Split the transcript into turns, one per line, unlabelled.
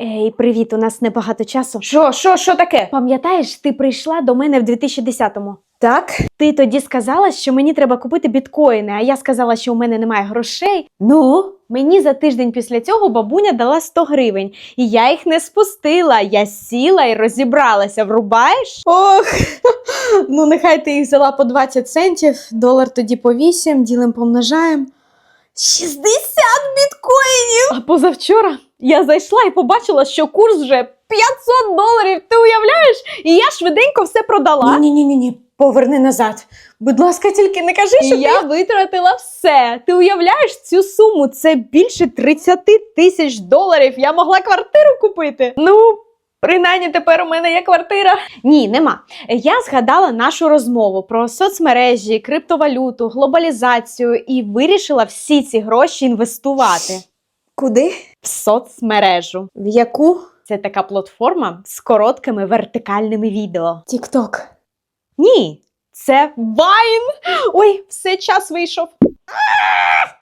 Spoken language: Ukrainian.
Ей, привіт, у нас небагато часу.
Що, що, що таке?
Пам'ятаєш, ти прийшла до мене в 2010-му.
Так?
Ти тоді сказала, що мені треба купити біткоїни, а я сказала, що у мене немає грошей. Ну, мені за тиждень після цього бабуня дала 100 гривень, і я їх не спустила. Я сіла і розібралася. Врубаєш?
Ох, ну нехай ти їх взяла по 20 центів, долар тоді по 8, ділим помножаємо. 60 біткоїнів!
А позавчора я зайшла і побачила, що курс вже 500 доларів. Ти уявляєш? І я швиденько все продала.
Ні, ні, ні, ні, поверни назад. Будь ласка, тільки не кажи,
І
що
я витратила все. Ти уявляєш цю суму? Це більше 30 тисяч доларів. Я могла квартиру купити. Ну, принаймні тепер у мене є квартира. Ні, нема. Я згадала нашу розмову про соцмережі, криптовалюту, глобалізацію і вирішила всі ці гроші інвестувати
Куди?
в соцмережу.
В яку?
Це така платформа з короткими вертикальними відео.
Тік-ток.
Ні, це Вайн. Ой, все час вийшов.